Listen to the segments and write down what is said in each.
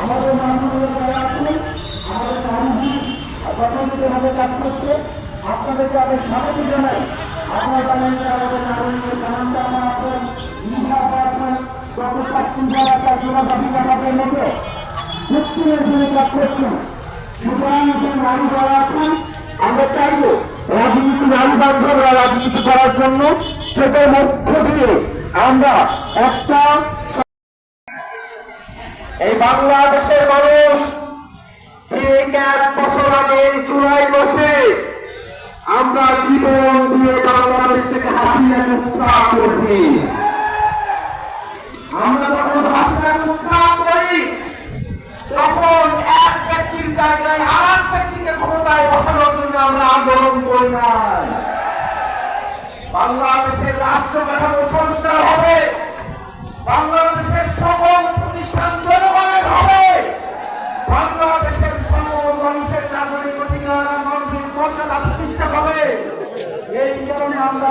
আমাদের মানুষগুলো যারা আছেন আমাদের মানুষ গঠনমূলকভাবে কাজ করছে আপনাদেরকে আমি স্বাগত জানাই আপনারা জানেন যে আমাদের নাগরিকের জানানটা আমার আপনার ইহা আপনার গত পাঁচদিন যারা তার জোড়াবাদী আমাদের মতো সত্যির জন্য আছেন আমরা চাইব রাজনীতি নারী বান্ধবরা রাজনীতি করার জন্য সেটার মধ্য দিয়ে আমরা একটা এই বাংলাদেশের মানুষ আমরা জীবন দিয়ে বাংলাদেশ থেকে হাসি উত্থান করেছি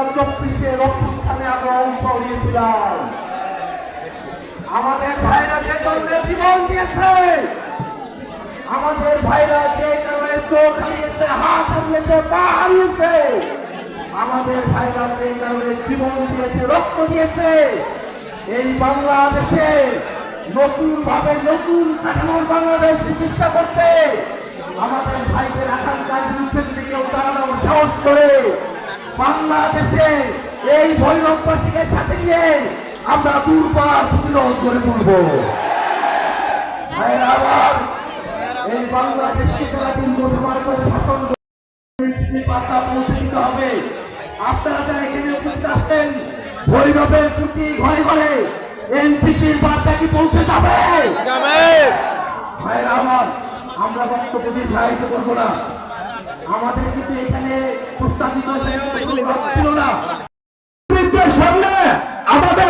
কারণে আমরা চব্বিশে রক্তস্থানে আমরা অংশ নিয়েছিলাম। আমাদের ভাইরা যে জন্য জীবন দিয়েছে, আমাদের ভাইরা যে কারণে চোখ হারিয়েছে, হাত হারিয়েছে, পা হারিয়েছে, আমাদের ভাইরা যে কারণে জীবন দিয়েছে, রক্ত দিয়েছে, এই বাংলাদেশে নতুন ভাবে নতুন কাঠামোর বাংলাদেশ প্রতিষ্ঠা করতে আমাদের ভাইদের আকাঙ্ক্ষার বিরুদ্ধে যদি কেউ দাঁড়ানোর সাহস করে বাংলাদেশে এই ভৈরববাসীকে সাথে নিয়ে আমরা দুর্বার প্রতিরোধ করে তুলব। আবার এই বাংলাদেশকে তারা কিন্তু শাসন বার্তা পৌঁছে দিতে হবে। আপনারা যারা এখানে উপস্থিত আসছেন ভৈরবের প্রতি ঘরে ঘরে এনপিপির বার্তা কি পৌঁছে যাবে? ভাইরা আমার আমরা বক্তব্য দীর্ঘায়িত করব না। আমাদের কিন্তু এখানে প্রস্তাবিত ছিল না। সামনে আমাদের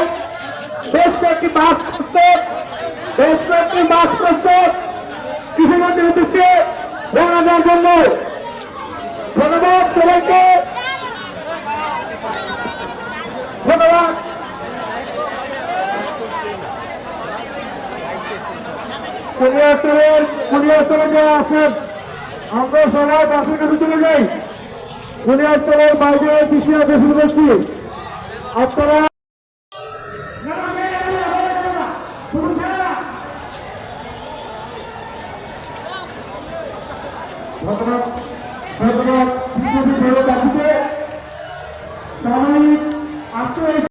বেশ কয়েকটি বাস করতে বেশ কয়েকটি বাস করতে কৃষিমন্ত্রীর উদ্দেশ্যে রওনা দেওয়ার জন্য ধন্যবাদ সবাইকে। ধন্যবাদ। বাইরে কৃষি বেশি করছি আপনারা ধন্যবাদ ধন্যবাদ আত্ম